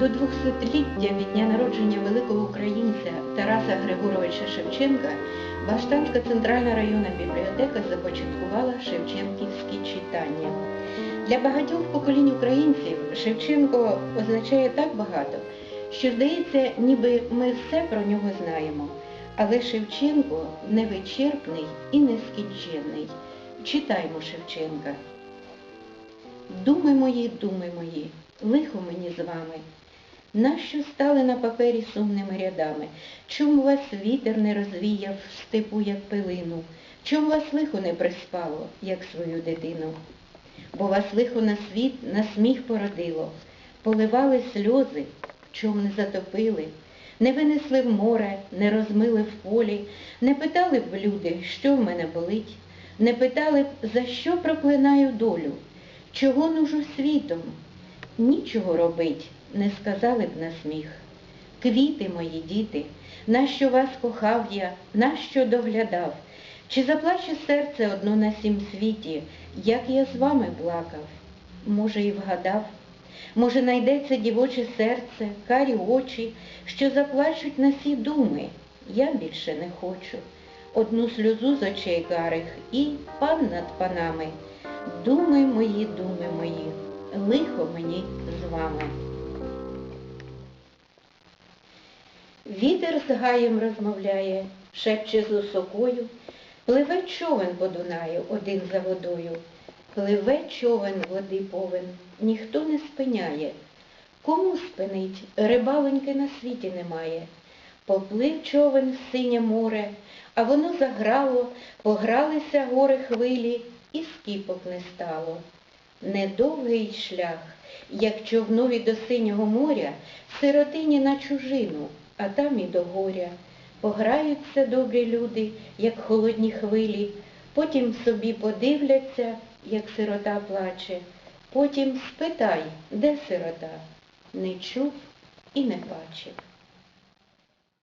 До 200-ліття від дня народження великого українця Тараса Григоровича Шевченка Баштанська центральна районна бібліотека започаткувала Шевченківські читання. Для багатьох поколінь українців Шевченко означає так багато, що здається, ніби ми все про нього знаємо. Але Шевченко невичерпний і нескінченний. Читаймо Шевченка. Думи мої, думи мої, лихо мені з вами. Нащо стали на папері сумними рядами? Чом вас вітер не розвіяв в степу, як пилину? Чом вас лихо не приспало, як свою дитину? Бо вас лихо на світ, на сміх породило, поливали сльози, чом не затопили, не винесли в море, не розмили в полі, не питали б люди, що в мене болить, не питали б, за що проклинаю долю, чого нужу світом, нічого робить, не сказали б на сміх. Квіти мої діти, нащо вас кохав я, нащо доглядав, чи заплаче серце одно на сім світі, як я з вами плакав, може, і вгадав, може, найдеться дівоче серце, карі очі, що заплачуть на сі думи, я більше не хочу. Одну сльозу з очей карих і пан над панами. Думи мої, думи мої, лихо мені з вами. Вітер з гаєм розмовляє, шепче з осокою, пливе човен по Дунаю один за водою, пливе човен води повен, ніхто не спиняє. Кому спинить, рибалоньки на світі немає. Поплив човен в синє море, а воно заграло, погралися гори хвилі, і скіпок не стало. Недовгий шлях, як човнові до синього моря, сиротині на чужину, а там і до горя. Пограються добрі люди, як холодні хвилі, потім собі подивляться, як сирота плаче. Потім спитай, де сирота, не чув і не бачив.